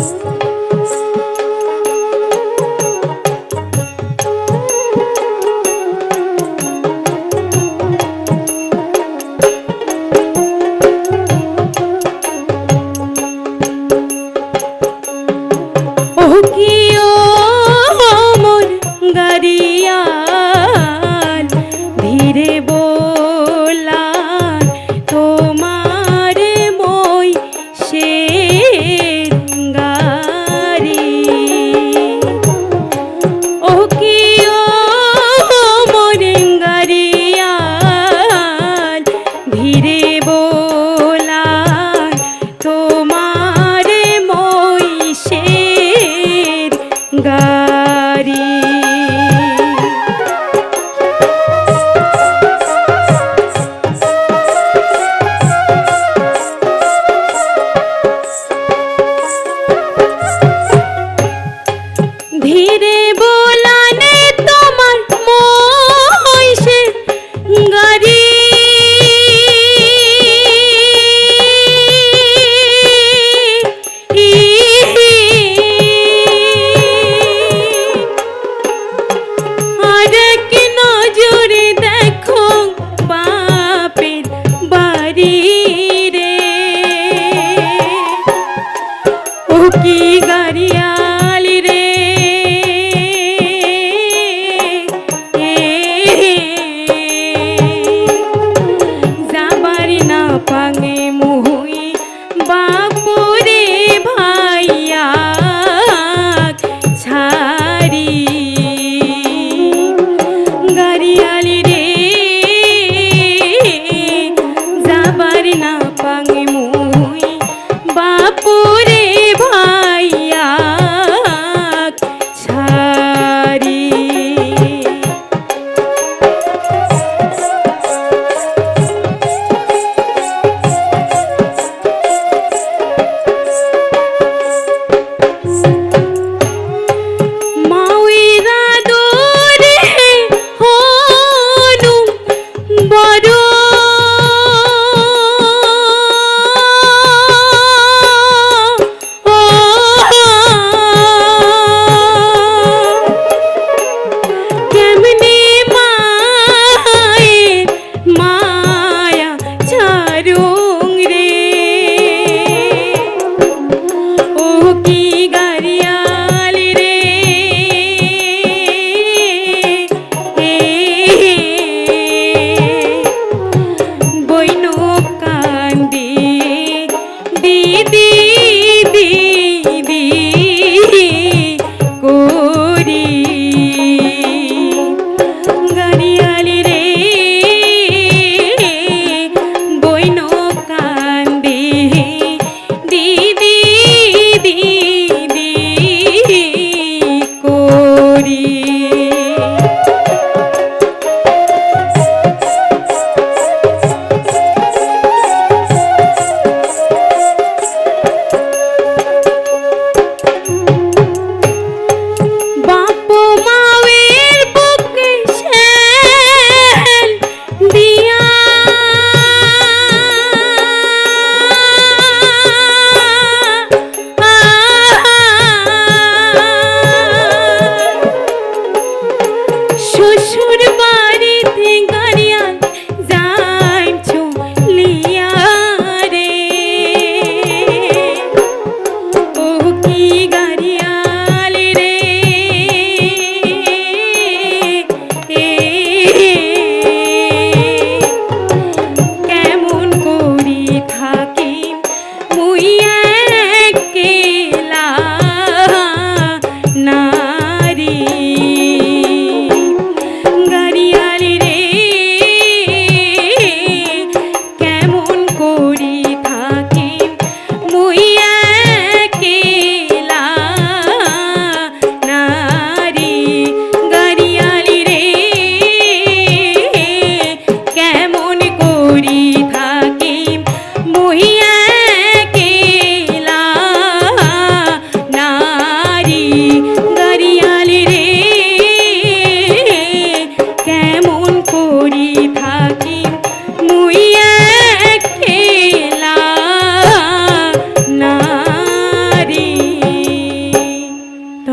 Música Ganga না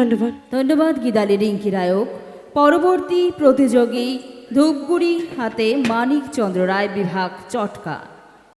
ধন্যবাদ। ধন্যবাদ গিদালি রিঙ্কি রায়ক পরবর্তী প্রতিযোগী ধূপগুড়ি হাতে মানিক চন্দ্র রায় বিভাগ চটকা।